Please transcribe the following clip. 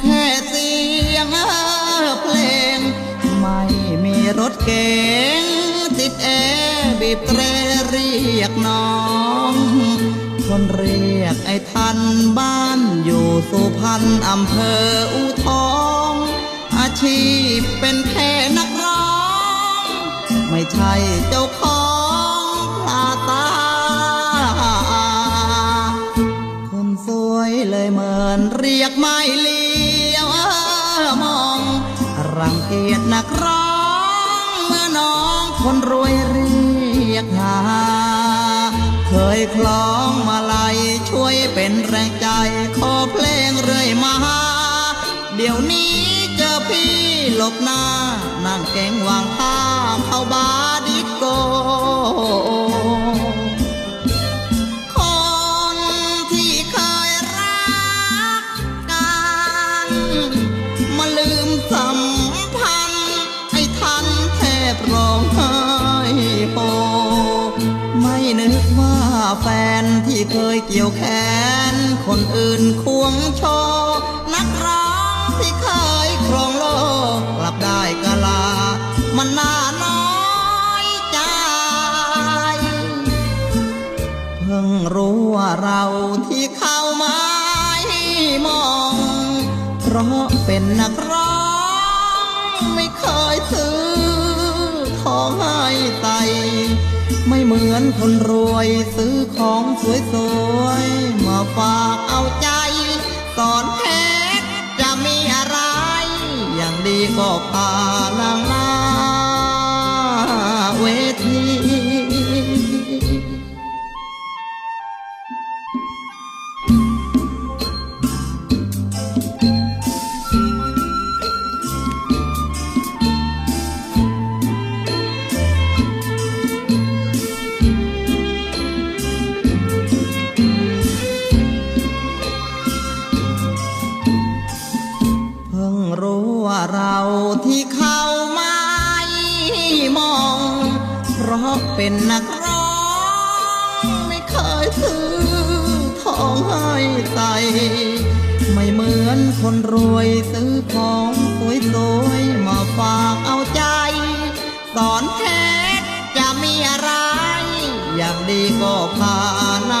แค่เสียงเพลง ไม่มีรถเก๋งติดแอบีบเตรเรียกน้อง คนเรียกไอ้ทันบ้านอยู่สุพรรณอำเภออุทอง อาชีพเป็นแค่นักร้อง ไม่ใช่เจ้าของลาตา คนสวยเลยเหมือนเรียกไม่ รังเกียจนักร้องเมื่อน้องคนรวยเรียกหา เคยคล้องมาลัยช่วยเป็นแรงใจขอเพลงเรื่อยมา เดี๋ยวนี้เจอพี่หลบหน้านั่งเก่งวางข้ามเข้าบ้าน แฟนที่เคยเกี่ยวแขน คนอื่นควงโชว์นักร้องที่เคยครองโลกกลับได้กะลา มันน่าน้อยใจ เพิ่งรู้ว่าเราที่เข้ามาให้มอง เพราะเป็นนักร้องไม่เคยซื้อ เหมือนคนรวยซื้อของสวยๆ มาฝากเอาใจ สอนเพชรจะมีอะไร อย่างดีก็พานางน้าาเราที่เข้ามาไม่มอง เพราะเป็นนักร้อง ไม่เคยซื้อทองให้ใส่ไม่เหมือนคนรวยซื้อของสวยๆมาฝากเอาใจสอนเพชรจะมีอะไร อย่างดีก็พาน